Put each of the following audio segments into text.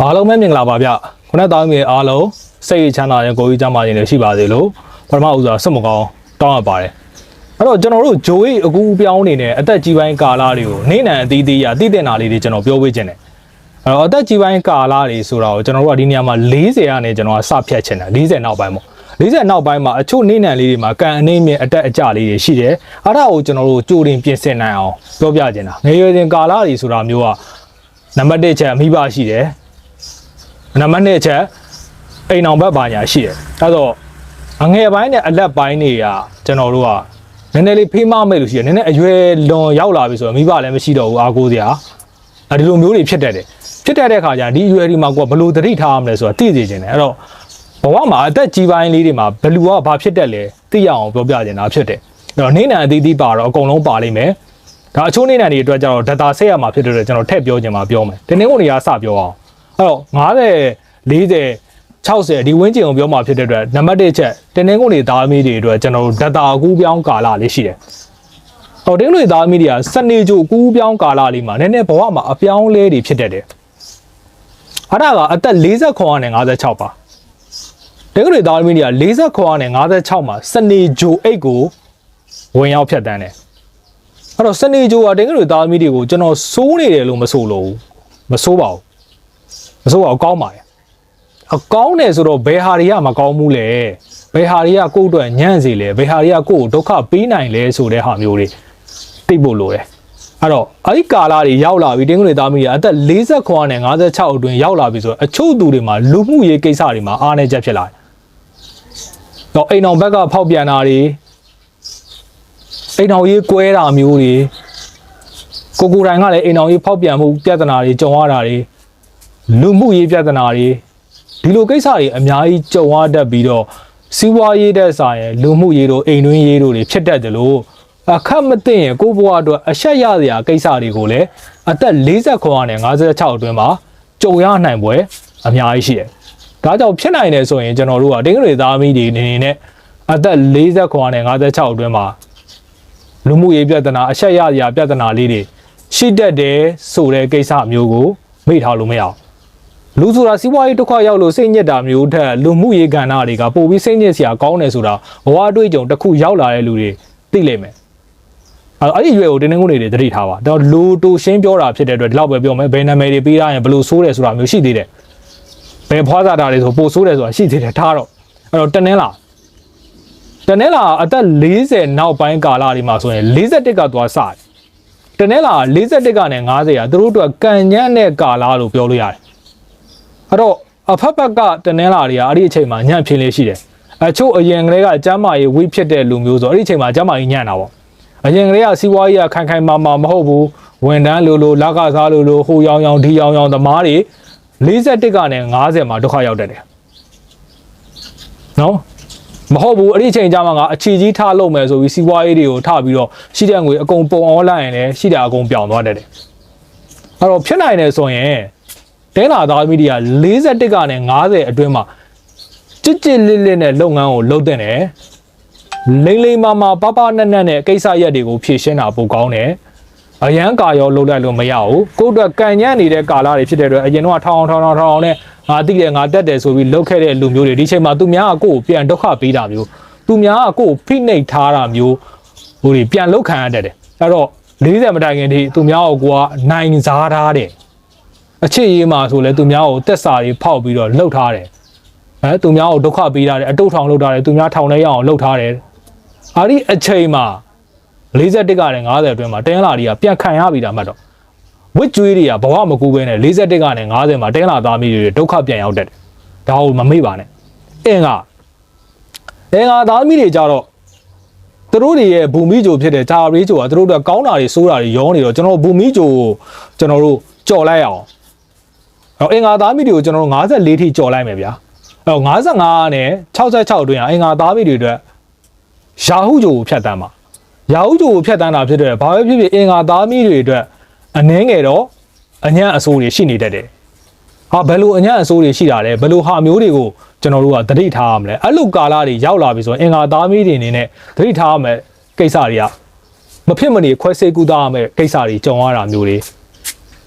အားလုံးပဲမင်္ဂလာပါဗျခုနတောင်းမြေအားလုံးစိတ်ချမ်းသာတဲ့ကိုကြီးကြမှာနေရှိပါစေလို့ပထမဦးစွာဆုမကောင်းတောင်းရပါတယ်အဲ့တော့ကျွန်တော်တို့ဂျိုးအိအကူအပြောင်းနေတဲ့အသက်ကြီးပိုင်းကာလတွေကိုနေနံအသီးသီးရတည်တင်တာလေးတွေကျွန်တော်ပြောပေးခြင်းတယ်အဲ့တော့အသက်ကြီးပိုင်းကာလတွေဆိုတာကိုကျွန်တော်တို့ကဒီနေရာမှာ40ကနေကျွန်တော်ကစဖြတ်ချင်တယ်40နောက်ပိုင်းပေါ့40နောက်ပိုင်းမှာအချို့နေနံလေးတွေမှာကံအနေမြင့်အတက်အကျလေးတွေရှိတယ်အဲ့ဒါကိုကျွန်တော်တို့ကြိုတင်ပြင်ဆင်နိုင်အောင်ပြောပြခြင်းတာငယ်ရွယ်စဉ်ကာလတွေဆိုတာမျိုးကနံပါတ်1ချက်အမိဘရှိတယ် နံပါတ်2အချက်အိမ်အောင်ဘက်ပါညာရှိတယ်အဲ့တော့အငယ်ပိုင်းနဲ့အလက်ပိုင်းတွေကကျွန်တော်တို့ကနည်းနည်းလေးဖေးမမဲ့လို့ရှိတယ်နည်းနည်းအရွယ်လွန်ရောက်လာပြီဆိုတော့မိဘလည်းမရှိတော့ဘူးအားကိုးစရာအဲဒီလိုမျိုးတွေဖြစ်တတ်တယ်ဖြစ်တတ်တဲ့ခါကျရင်ဒီအရွယ်ဒီမှာကိုကဘယ်လို့သတိထားရမလဲဆိုတာသိစေချင်တယ်အဲ့တော့ဘဝမှာအသက်ကြီးပိုင်းလေးတွေမှာဘယ်လူကဘာဖြစ်တတ်လဲသိရအောင်ပြောပြချင်တာဖြစ်တယ်အဲ့တော့နေနံအသီးသီးပါတော့အကုန်လုံးပါလိမ့်မယ်ဒါအချို့နေနံတွေအတွက်ကျတော့ data ဆက်ရမှာဖြစ်တဲ့အတွက်ကျွန်တော်ထည့်ပြောချင်မှာပြောမယ်ဒီနေ့ကုန်တွေကစပြောအောင် အဲ့တော့90 40 60ဒီဝင်းကျင်ကိုပြောမှာဖြစ်တဲ့အတွက်နံပါတ်1ချက်တင်းတင်းကုန်တွေသားသမီးတွေအတွက်ကျွန်တော်တို့ data အကူးပြောင်းကာလလေးရှိတယ်။ဟောတင်းကုန်တွေသားသမီးတွေကစနေကြိုအကူးပြောင်းကာလလေးမှာနည်းနည်းဘဝမှာအပြောင်းလဲတွေဖြစ်တတ်တယ်။အဲ့ဒါကအသက်49နဲ့56ပါ။တင်းကုန်တွေသားသမီးတွေက49နဲ့56မှာစနေကြိုအိတ်ကိုဝင်ရောက်ဖြတ်တန်းတယ်။အဲ့တော့စနေကြိုကတင်းကုန်တွေသားသမီးတွေကိုကျွန်တော်စိုးနေတယ်လို့မဆိုလို့ဘူး။မစိုးပါဘူး။ မစိုးပါဘူးကောင်းပါတယ်အကောင်းတယ်ဆိုတော့ဘယ်ဟာတွေကမကောင်းဘူးလဲဘယ်ဟာတွေကကိုယ့်အတွက်ညံ့စီလဲဘယ်ဟာတွေကကိုယ့်ကိုဒုက္ခပေးနိုင်လဲဆိုတဲ့ဟာမျိုးတွေသိဖို့လိုတယ်အဲ့တော့အဲ့ဒီကာလတွေရောက်လာပြီတင်းကုလေသားမီးတွေအသက်49နဲ့56အတွင်းရောက်လာပြီဆိုတော့အချို့သူတွေမှာလူမှုရေးကိစ္စတွေမှာအားနည်းချက်ဖြစ်လာတယ်တော့အိမ်အောင်ဘက်ကဖောက်ပြန်တာတွေအိမ်အောင်ရေးကွဲတာမျိုးတွေကိုကိုယ်တိုင်ကလည်းအိမ်အောင်ရေးဖောက်ပြန်မှုပြဿနာတွေကြုံရတာတွေ လူမှုရေးပြဿနာတွေဒီလိုကိစ္စတွေအများကြီးကြုံရတတ်ပြီးတော့စီးပွားရေးတဲ့ဆိုင်ရယ်လူမှုရေးတို့အိမ်တွင်းရေးတို့တွေဖြစ်တတ်တယ်လို့အခက်မသိရင်ကိုယ့်ဘဝအတွက်အဆက်ရစရာကိစ္စတွေကိုလည်းအသက်49နဲ့56အတွင်းမှာကြုံရနိုင်ပွဲအများကြီးရှိတယ်။ဒါကြောင့်ဖြစ်နိုင်တယ်ဆိုရင်ကျွန်တော်တို့ကတင်းကလေးသားမီးတွေနေနေနဲ့အသက်49နဲ့56အတွင်းမှာလူမှုရေးပြဿနာအဆက်ရစရာပြဿနာလေးတွေရှိတတ်တယ်ဆိုတဲ့ကိစ္စမျိုးကိုမေ့ထားလို့မရအောင် လူဆိုတာစီးပွားရေးဒုက္ခရောက်လို့စိတ်ညစ်တာမျိုးထက်လူမှုရေးကဏ္ဍတွေကပိုပြီးစိတ်ညစ်စရာကောင်းတယ်ဆိုတာဘဝအတွေ့အကြုံတစ်ခုရောက်လာတဲ့လူတွေသိလိမ့်မယ်အဲ့အဲ့ဒီရွယ်ကိုတင်းတင်းကုန်တွေသတိထားပါတော့လူတူရှင်းပြောတာဖြစ်တဲ့အတွက်ဒီလောက်ပဲပြောမယ်ဘယ်နာမည်တွေပေးရရင်ဘယ်လိုဆိုးတယ်ဆိုတာမျိုးရှိသေးတယ်ဘယ်ဖွားစားတာတွေဆိုပိုဆိုးတယ်ဆိုတာရှိသေးတယ်ထားတော့အဲ့တော့တနင်္လာတနင်္လာအသက်40နောက်ပိုင်းကာလတွေမှာဆိုရင်41ကသွားစတယ်တနင်္လာ41ကနေ90ရာသူတို့အတွက်ကံညံ့တဲ့ကာလလို့ပြောလို့ရတယ် အဲ့တော့အဖက်ဖက်ကတနင်္လာတွေကအဲ့ဒီအချိန်မှာညံ့ဖြင်းလေးရှိတယ်အချို့အရင်ကလေးကအကျမ်းမာရေးဝိဖြစ်တဲ့လူမျိုးဆိုအဲ့ဒီအချိန်မှာအကျမ်းမာရေးညံ့တာပေါ့အရင်ကလေးကစီးပွားရေးကခိုင်ခိုင်မာမာမဟုတ်ဘူးဝန်တန်းလိုလိုလက်ကစားလိုလိုဟိုရောင်ရောင်ဒီရောင်ရောင်သမားတွေ41ကနေ90မှာဒုက္ခရောက်တတ်တယ်နော်မဟုတ်ဘူးအဲ့ဒီအချိန်ကျမှငါအခြေကြီးထားလုပ်မယ်ဆိုပြီးစီးပွားရေးတွေကိုထားပြီးတော့ရှိတဲ့ငွေအကုန်ပုံအောင်လိုက်ရင်လည်းရှိတာအကုန်ပြောင်းသွားတတ်တယ်အဲ့တော့ဖြစ်နိုင်တယ်ဆိုရင် တဲလာသားသမီးတွေက41ကနေ90အတွင်းမှာကြစ်ကြစ်လစ်လစ်နဲ့လုပ်ငန်းကိုလုပ်တဲ့တယ်လိမ့်လိမ့်မမပပနက်နက်နဲ့ကိစ္စရက်တွေကိုဖြည့်ရှင်းတာပိုကောင်းတယ်အရန်ကာရောလုပ်လိုက်လို့မရဘူးကိုယ့်အတွက်ကံညံ့နေတဲ့ကာလတွေဖြစ်တဲ့အတွက်အရင်တော့ထောင်းထောင်းထောင်းထောင်းနဲ့ငါတိတယ်ငါတက်တယ်ဆိုပြီးလုပ်ခဲ့တဲ့လူမျိုးတွေဒီချိန်မှာသူများကကိုယ့်ကိုပြန်ဒုက္ခပေးတာမျိုးသူများကကိုယ့်ကိုဖိနှိပ်ထားတာမျိုးဟိုတွေပြန်လောက်ခံရတတ်တယ်အဲ့တော့40မတိုင်ခင်ဒီသူများကိုကနိုင်စားထားတယ် အချစ်ရေးမှာဆိုလဲသူများကိုတက်စာတွေဖောက်ပြီးတော့လှုပ်ထားတယ်အဲသူများကိုဒုက္ခပေးထားတယ်အတုတ်ထောင်လှုပ်ထားတယ်သူများထောင်ထဲရအောင်လှုပ်ထားတယ်အားဒီအချိန်မှာ41ကနေ90အတွင်းမှာတင်းလာတွေကပြန်ခံရပြီတာမှတ်တော့ဝစ်ကျွေးတွေကဘဝမကူဘဲနဲ့41ကနေ90မှာတင်းလာသားမိတွေဒုက္ခပြန်ရောက်တတ်တယ်ဒါကိုမမေ့ပါနဲ့အင်းကအင်းကသားမိတွေကြတော့သူတို့တွေရဲ့ဘူမိဂျိုဖြစ်တဲ့ဂျာရီဂျိုကသူတို့တို့ကောင်းတာတွေဆိုးတာတွေရောနေတော့ကျွန်တော်ဘူမိဂျိုကိုကျွန်တော်တို့ကြော်လိုက်အောင်အဲ့ တော့အင်္ဂါသားမိတွေကိုကျွန်တော်တို့54ထိကြော်လိုက်မယ်ဗျာအဲ့တော့55နဲ့66အတွင်းကအင်္ဂါသားမိတွေအတွက်ရာဟုဂျိုကိုဖြတ်တန်းပါရာဟုဂျိုကိုဖြတ်တန်းတာဖြစ်တဲ့ဘာပဲဖြစ်ဖြစ်အင်္ဂါသားမိတွေအတွက်အနှင်းငယ်တော့အညံ့အဆိုးတွေရှိနေတတ်တယ်ဟာဘယ်လိုအညံ့အဆိုးတွေရှိတာလဲဘယ်လိုဟာမျိုးတွေကိုကျွန်တော်တို့ကသတိထားရမလဲအဲ့လိုကာလတွေရောက်လာပြီဆိုရင်အင်္ဂါသားမိတွေအနေနဲ့သတိထားရမယ်ကိစ္စတွေကမဖြစ်မနေခွဲစိတ်ကူးသားရမယ်ကိစ္စတွေကြုံရတာမျိုးတွေ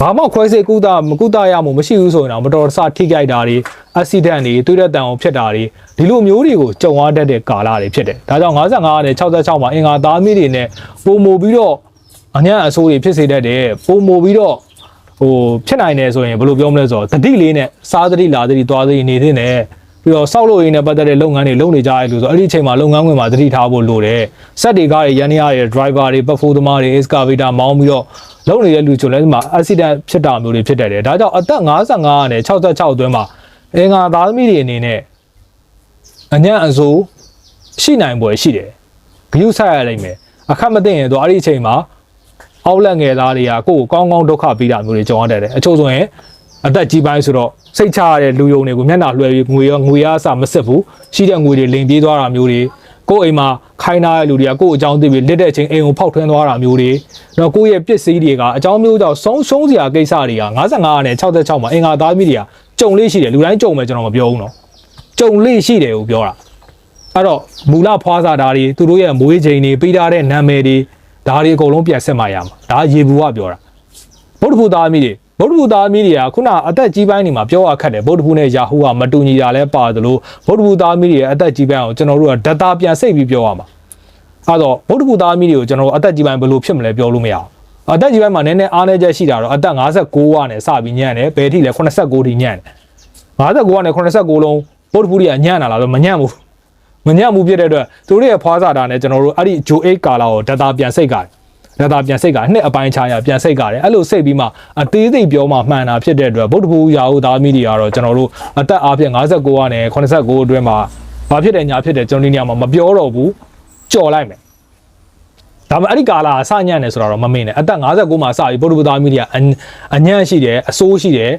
ဘာမှခွဲစိတ်ကုသမကုသရမှုမရှိဘူးဆိုရင်တော့မတော်တဆထိကြိုက်တာတွေအက်ဆီဒန့်တွေတွေးတဲ့တန်အောင်ဖြစ်တာတွေဒီလိုမျိုးတွေကိုကြုံရတတ်တဲ့ကာလတွေဖြစ်တယ်ဒါကြောင့်55နဲ့66မှာအင်္ဂါသားမီးတွေနဲ့ပုံမူပြီးတော့အညံ့အဆိုးတွေဖြစ်စေတတ်တယ်ပုံမူပြီးတော့ဟိုဖြစ်နိုင်တယ်ဆိုရင်ဘယ်လိုပြောမလဲဆိုတော့တတိလေးနဲ့စားတတိလာတတိသွားတတိနေတဲ့နဲ့ ပြီးတော့စောက်လို့ရင်းနဲ့ပတ်သက်တဲ့လုပ်ငန်းတွေလုပ်နေကြရလို့ဆိုအဲ့ဒီအချိန်မှာလုပ်ငန်းဝင်မှာတတိထားဖို့လိုတယ်စက်တွေကားတွေရန်နေရတွေ driver တွေပတ်ဖိုးသမားတွေ excavator မောင်းပြီးတော့လုပ်နေတဲ့လူချိုလဲဒီမှာ accident ဖြစ်တာမျိုးတွေဖြစ်တတ်တယ်ဒါကြောင့်အသက်55နဲ့66အတွင်းမှာအင်္ဂါသားသမီးတွေအနေနဲ့အညံ့အစိုးရှိနိုင်ပွဲရှိတယ်ဂရုစိုက်ရလိမ့်မယ်အခက်မသိရင်တော့အဲ့ဒီအချိန်မှာအောက်လက်ငယ်သားတွေကကိုယ့်ကိုကောင်းကောင်းဒုက္ခပေးတာမျိုးတွေကြုံရတတ်တယ်အချို့ဆိုရင် အသက်ကြီးပိုင်းဆိုတော့စိတ်ချရတဲ့လူယုံတွေကိုမျက်နှာလွှဲပြီးငွေရောငွေရအစမစစ်ဘူးရှိတဲ့ငွေတွေလိမ်ပြေးသွားတာမျိုးတွေကိုယ့်အိမ်မှာခိုင်းထားတဲ့လူတွေကကိုယ့်အကြောင်းသိပြီးလက်တဲ့အချိန်အိမ်ကိုဖောက်ထွင်းသွားတာမျိုးတွေတော့ကိုယ့်ရဲ့ပစ္စည်းတွေကအကြောင်းမျိုးကြောင့်ဆုံးရှုံးစရာကိစ္စတွေက55နဲ့66မှာအင်္ဂါသားသမီးတွေကကြုံလေးရှိတယ်လူတိုင်းကြုံမယ်ကျွန်တော်မပြောဘူးနော်ကြုံလေးရှိတယ်ကိုပြောတာအဲ့တော့မူလဖွားစာဓာတ်တွေသူတို့ရဲ့မွေးချိန်တွေပေးထားတဲ့နာမည်တွေဒါတွေအကုန်လုံးပြန်ဆက်မှရမှာဒါရေဘူးကပြောတာဗုဒ္ဓဘုသားသမီးတွေ ဗုဒ္ဓဘုသားသမီးတွေကခုနအသက်ကြီးပိုင်းတွေမှာပြောရခက်တယ်ဗုဒ္ဓဘုနဲ့ယာဟုကမတူညီတာလဲပါတယ်လို့ဗုဒ္ဓဘုသားသမီးတွေရဲ့အသက်ကြီးပိုင်းအောင်ကျွန်တော်တို့ကဒတာပြန်စိတ်ပြီးပြောရမှာအဲ့တော့ဗုဒ္ဓဘုသားသမီးတွေကိုကျွန်တော်တို့အသက်ကြီးပိုင်းဘယ်လိုဖြစ်မလဲပြောလို့မရအောင်အသက်ကြီးပိုင်းမှာနည်းနည်းအားနည်းချက်ရှိတာတော့အသက်56ဝနဲ့စပြီးညံ့တယ်ဘယ်ထိလဲ89ထိညံ့တယ်59နဲ့89လုံးဗုဒ္ဓဘုတွေကညံ့တာလားဆိုမညံ့ဘူးမညံ့ဘူးဖြစ်တဲ့အတွက်သူတို့ရဲ့ဖွားစာတာနဲ့ကျွန်တော်တို့အဲ့ဒီဂျိုအိတ်ကာလာကိုဒတာပြန်စိတ်ကြတယ် ရတာပြန်စိတ်ကနှစ်အပိုင်းခြားရပြန်စိတ်ကတယ်အဲ့လိုစိတ်ပြီးမှအသေးစိတ်ပြောမှမှန်တာဖြစ်တဲ့အတွက်ဗုဒ္ဓဘုရားဟုသားမိတွေကတော့ကျွန်တော်တို့အသက်အားဖြင့်59ကနေ89အတွင်းမှာဘာဖြစ်တယ်ညာဖြစ်တယ်ကျွန်တော်ဒီနေရာမှာမပြောတော့ဘူးကြော်လိုက်မယ်ဒါပေမဲ့အဲ့ဒီကာလာအစညံ့နေဆိုတော့မမင်းနဲ့အသက်59မှာစပြီးဗုဒ္ဓဘုရားမိတွေကအညံ့ရှိတယ်အဆိုးရှိတယ်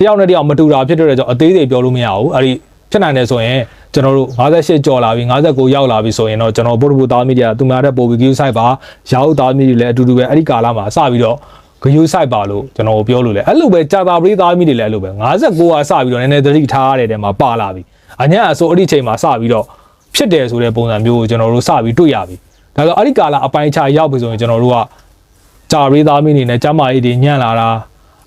တယောက်နဲ့တယောက်မတူတာဖြစ်တဲ့ကြောင့်အသေးစိတ်ပြောလို့မရဘူးအဲ့ဒီဖြစ်နိုင်တယ်ဆိုရင် ကျွန်တော်တို့58ကျော်လာပြီ59ရောက်လာပြီဆိုရင်တော့ကျွန်တော်ဗုဒ္ဓဘုသားမီဒီယာသူများတဲ့ပို့ပြီး view site ပါရောက်သားမီဒီလည်းအတူတူပဲအဲ့ဒီကာလမှာစပြီးတော့ view site ပါလို့ကျွန်တော်ပြောလို့လေအဲ့လိုပဲကြာတာပရိသားမီဒီလည်းအဲ့လိုပဲ59ကစပြီးတော့နည်းနည်းသတိထားရတဲ့တဲမှာပါလာပြီအညာအစိုးအဲ့ဒီချိန်မှာစပြီးတော့ဖြစ်တယ်ဆိုတဲ့ပုံစံမျိုးကိုကျွန်တော်တို့စပြီးတွေ့ရပြီဒါဆိုအဲ့ဒီကာလအပိုင်းခြားရောက်ပြီဆိုရင်ကျွန်တော်တို့ကကြာပရိသားမီဒီနဲ့ကျမကြီးတွေညံ့လာတာ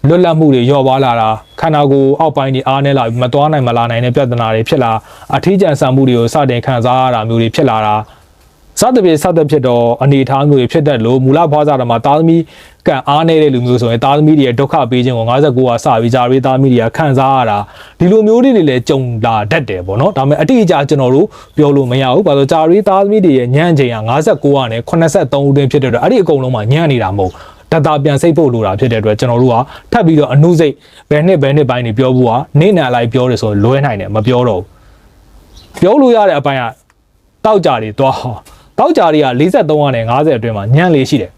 လွတ်လပ်မှုတွေလျော့ပါလာတာခန္ဓာကိုယ်အောက်ပိုင်းတွေအားနေလာပြီးမသွားနိုင်မလာနိုင်တဲ့ပြဿနာတွေဖြစ်လာအထီးကျန်ဆန်မှုတွေကိုစတင်ခံစားရတာမျိုးတွေဖြစ်လာတာစသဖြင့်စသဖြင့်တော့အနေအထားမျိုးတွေဖြစ်တတ်လို့မူလဖွားစားတာမှာသားသမီးကံအားနေတဲ့လူမျိုးဆိုရင်သားသမီးတွေရဲ့ဒုက္ခပေးခြင်းကို59ကစပြီးဂျာရေးသားသမီးတွေကခံစားရတာဒီလိုမျိုးတွေလည်းကြုံလာတတ်တယ်ပေါ့နော်ဒါပေမဲ့အတိအကျကျွန်တော်တို့ပြောလို့မရဘူးဘာလို့ဂျာရေးသားသမီးတွေရဲ့ညံ့ချိန်က59ကနေ83အတွင်းဖြစ်တဲ့အတွက်အဲ့ဒီအကုန်လုံးမှာညံ့နေတာမဟုတ် ဒတာပြန်စိတ်ဖို့လိုတာဖြစ်တဲ့အတွက်ကျွန်တော်တို့ကထပ်ပြီးတော့အနုစိတ်ဘယ်နှစ်ဘယ်နှစ်ပိုင်းနေပြောဖို့ကနေနာလိုက်ပြောတယ်ဆိုလွဲနိုင်တယ်မပြောတော့ဘူးပြောလို့ရတဲ့အပိုင်းကတောက်ကြတွေသွားတောက်ကြတွေက43နဲ့50အတွင်းမှာညံ့လေးရှိတယ်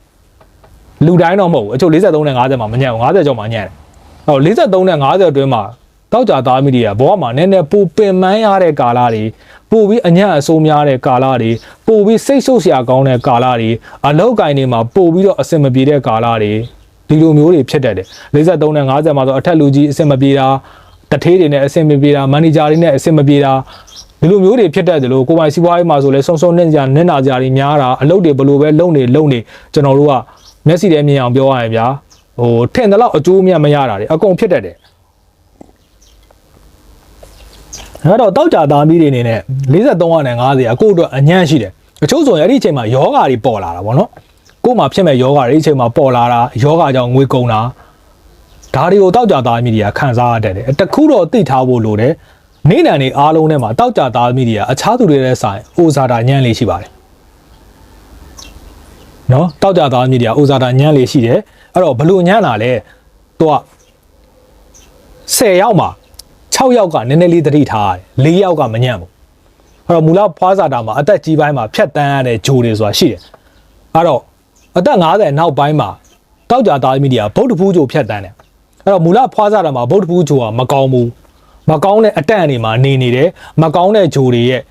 လူတိုင်းတော့မဟုတ်ဘူးအချို့43နဲ့50မှာမညံ့ဘူး50ကျော်မှာညံ့တယ်ဟော43နဲ့50အတွင်းမှာ တောက်ကြသားမိတွေကဘောမှာနည်းနည်းပူပင်ပန်းရတဲ့ကာလတွေပို့ပြီးအညံ့အဆိုးများတဲ့ကာလတွေပို့ပြီးစိတ်ဆုပ်စရာကောင်းတဲ့ကာလတွေအလောက်ကင်တွေမှာပို့ပြီးတော့အဆင်မပြေတဲ့ကာလတွေဒီလိုမျိုးတွေဖြစ်တတ်တယ်53နဲ့50မှာဆိုအထက်လူကြီးအဆင်မပြေတာတထေးတွေနဲ့အဆင်မပြေတာမန်နေဂျာတွေနဲ့အဆင်မပြေတာဒီလိုမျိုးတွေဖြစ်တတ်တယ်လို့ကိုပိုင်စီးပွားရေးမှာဆိုလဲစုံစုံနဲ့ကြာနဲ့နာကြာတွေများတာအလုပ်တွေဘလို့ပဲလုံနေလုံနေကျွန်တော်တို့ကမျက်စိထဲမြင်အောင်ပြောရရင်ဗျာဟိုထင်တယ်လို့အကျိုးမြတ်မရတာတွေအကုန်ဖြစ်တတ်တယ် အဲ့တော့တောက်ကြသားမီးတွေအနေနဲ့43နဲ့50အကိုအတွက်အညံ့ရှိတယ်အချို့ဆိုရင်အဲ့ဒီအချိန်မှာယောဂါတွေပေါ်လာတာဗောနော်ကို့မှာဖြစ်မဲ့ယောဂါတွေအချိန်မှာပေါ်လာတာယောဂါကြောင့်ငွေကုန်တာဒါတွေကိုတောက်ကြသားမီးတွေကခံစားရတတ်တယ်တခုတော့သိထားဖို့လိုတယ်နေနံနေအားလုံးထဲမှာတောက်ကြသားမီးတွေကအခြားသူတွေနဲ့ဆိုင်အိုဇာတာညံ့လေးရှိပါတယ်နော်တောက်ကြသားမီးတွေကအိုဇာတာညံ့လေးရှိတယ်အဲ့တော့ဘလို့ညံ့တာလဲသူက10ရောက်မှာ 6ယောက်ကနည်းနည်းလေးသတိထားရတယ်4ယောက်ကမညံ့ဘူးအဲ့တော့မူလဖွားစာတာမှာအသက်ကြီးပိုင်းမှာဖြတ်တန်းရတဲ့ဂျိုတွေဆိုတာရှိတယ်အဲ့တော့အသက်50နောက်ပိုင်းမှာတောက်ကြသားမိတွေကဗုဒ္ဓဖူးဂျိုဖြတ်တန်းတယ်အဲ့တော့မူလဖွားစာတာမှာဗုဒ္ဓဖူးဂျိုကမကောင်းဘူးမကောင်းတဲ့အတန့်အနေမှာနေနေတယ်မကောင်းတဲ့ဂျိုတွေရဲ့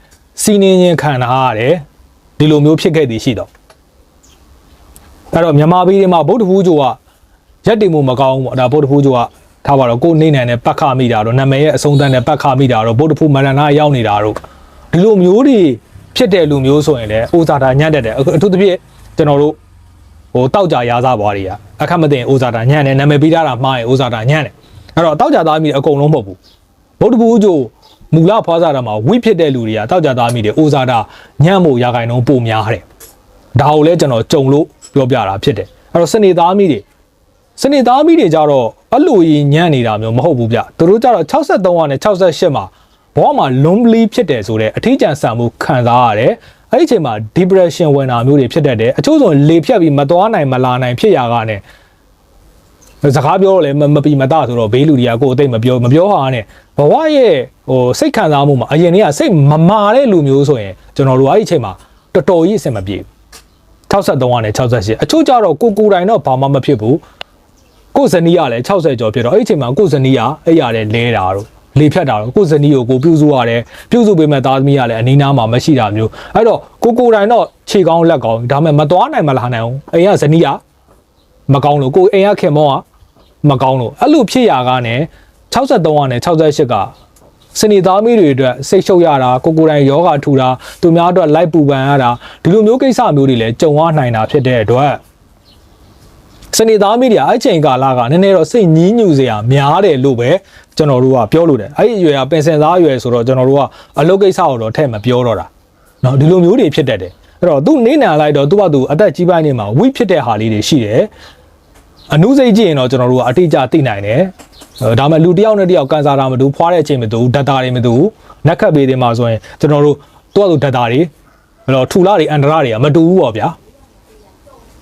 စီးနှင်းချင်းခံထားရတယ်ဒီလိုမျိုးဖြစ်ခဲ့သည်ရှိတော့အဲ့တော့မြန်မာပြည်တွေမှာဗုဒ္ဓဖူးဂျိုကရက်တည်မှုမကောင်းဘူးပေါ့ဒါဗုဒ္ဓဖူးဂျိုက ထားပါတော့ကိုနေနိုင်တဲ့ပတ်ခမိတာတော့နာမည်ရဲ့အဆုံးသတ်တဲ့ပတ်ခမိတာတော့ဗုဒ္ဓဖူးမရဏရောက်နေတာတော့ဒီလိုမျိုးတွေဖြစ်တဲ့လူမျိုးဆိုရင်လည်းအိုဇာတာညံ့တတ်တယ်အထူးသဖြင့်ကျွန်တော်တို့ဟိုတောက်ကြရာစားဘွားတွေကအခက်မသိရင်အိုဇာတာညံ့တယ်နာမည်ပေးထားတာမှားရင်အိုဇာတာညံ့တယ်အဲ့တော့တောက်ကြသားမိတွေအကုန်လုံးမဟုတ်ဘူးဗုဒ္ဓဘူးကျိုမူလဖွားစားတာမှာဝိဖြစ်တဲ့လူတွေကတောက်ကြသားမိတွေအိုဇာတာညံ့ဖို့ရာခိုင်နှုန်းပိုများတယ်ဒါကိုလည်းကျွန်တော်ကြုံလို့ပြောပြတာဖြစ်တယ်အဲ့တော့စနေသားမိတွေစနေသားမိတွေကြတော့ အဲ့လိုကြီးညံ့နေတာမျိုးမဟုတ်ဘူးဗျသူတို့ကြတော့63ကနေ68မှာဘောမှာ lonely ဖြစ်တယ်ဆိုတော့အထီးကျန်ဆန်မှုခံစားရတယ်အဲ့ဒီအချိန်မှာ depression ဝင်တာမျိုးတွေဖြစ်တတ်တယ်အချို့ဆိုလေဖြတ်ပြီးမသွားနိုင်မလာနိုင်ဖြစ်ရာကနေစကားပြောတော့လည်းမမပီမတဆိုတော့ဘေးလူတွေကကိုယ်အသိမပြောမပြောဟာနဲ့ဘဝရဲ့ဟိုစိတ်ခံစားမှုမှာအရင်ကစိတ်မမာတဲ့လူမျိုးဆိုရင်ကျွန်တော်တို့အဲ့ဒီအချိန်မှာတော်တော်ကြီးအဆင်မပြေဘူး63ကနေ68အချို့ကြတော့ကိုကိုယ်တိုင်တော့ဘာမှမဖြစ်ဘူး ကိုယ်ဇနီးကလည်း60ကျော်ဖြစ်တော့အဲ့ဒီအချိန်မှာကိုယ်ဇနီးကအဲ့ရတဲ့လဲတာတော့လေဖြတ်တာတော့ကိုယ်ဇနီးကိုကိုပြုစုရတယ်ပြုစုပေးမဲ့သားသမီးကလည်းအနီးနားမှာမရှိတာမျိုးအဲ့တော့ကိုကိုယ်တိုင်တော့ခြေကောင်းလက်ကောင်းဒါပေမဲ့မသွားနိုင်မလာနိုင်အောင်အိမ်ကဇနီးကမကောင်းလို့ကိုယ်အိမ်ကခင်မောကမကောင်းလို့အဲ့လိုဖြစ်ရာကနေ63ကနေ68ကစနေသားမီးတွေအတွက်စိတ်ရှုပ်ရတာကိုကိုယ်တိုင်ယောဂထူတာသူများအတွက်လိုက်ပူပန်ရတာဒီလိုမျိုးကိစ္စမျိုးတွေလည်းကြုံရနိုင်တာဖြစ်တဲ့အတွက် စနေသားမီဒီယာအဲ့ချိန်ကာလကနည်းနည်းတော့စိတ်ညှင်းညူစရာများတယ်လို့ပဲကျွန်တော်တို့ကပြောလို့တယ်အဲ့ဒီအရွယ်ကပင်စင်သားအရွယ်ဆိုတော့ကျွန်တော်တို့ကအလုပ်ကိစ္စကိုတော့ထည့်မပြောတော့တာနော်ဒီလိုမျိုးတွေဖြစ်တတ်တယ်အဲ့တော့သူနေနာလိုက်တော့သူကသူအသက်ကြီးပိုင်းနေမှာဝိဖြစ်တဲ့ဟာလေးတွေရှိတယ်အနုစိတ်ကြည့်ရင်တော့ကျွန်တော်တို့ကအတိအကျသိနိုင်တယ်ဒါမှမဟုတ်လူတစ်ယောက်နဲ့တစ်ယောက်ကန်ဆာတာမတူဖွားတဲ့အချိန်မတူဒတ်တာတွေမတူနက်ခတ်ပေးတယ်မှာဆိုရင်ကျွန်တော်တို့သူကသူဒတ်တာတွေအဲ့တော့ထူလာတွေအန္တရာတွေကမတူဘူးပေါ့ဗျာ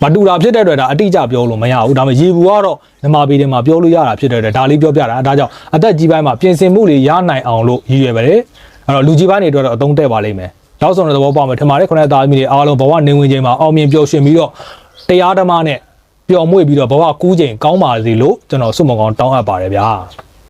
မတူတာဖြစ်တဲ့အတွက်ဒါအတိအကျပြောလို့မရဘူးဒါပေမဲ့ရေဘူးကတော့မြန်မာပြည်ထဲမှာပြောလို့ရတာဖြစ်တဲ့အတွက်ဒါလေးပြောပြတာဒါကြောင့်အသက်ကြီးပိုင်းမှာပြင်ဆင်မှုတွေရနိုင်အောင်လို့ရည်ရွယ်ပါတယ်အဲ့တော့လူကြီးပိုင်းတွေအတွက်တော့အသုံးတဲ့ပါလိမ့်မယ်နောက်ဆုံးတော့သဘောပေါက်မယ်ထင်ပါတယ်ခုနကသားသမီးတွေအားလုံးဘဝနေဝင်ချိန်မှာအောင်မြင်ပျော်ရွှင်ပြီးတော့တရားဓမ္မနဲ့ပျော်မွေ့ပြီးတော့ဘဝကူးချိန်ကောင်းပါစေလို့ကျွန်တော်ဆုမကောင်းတောင်းအပ်ပါတယ်ဗျာ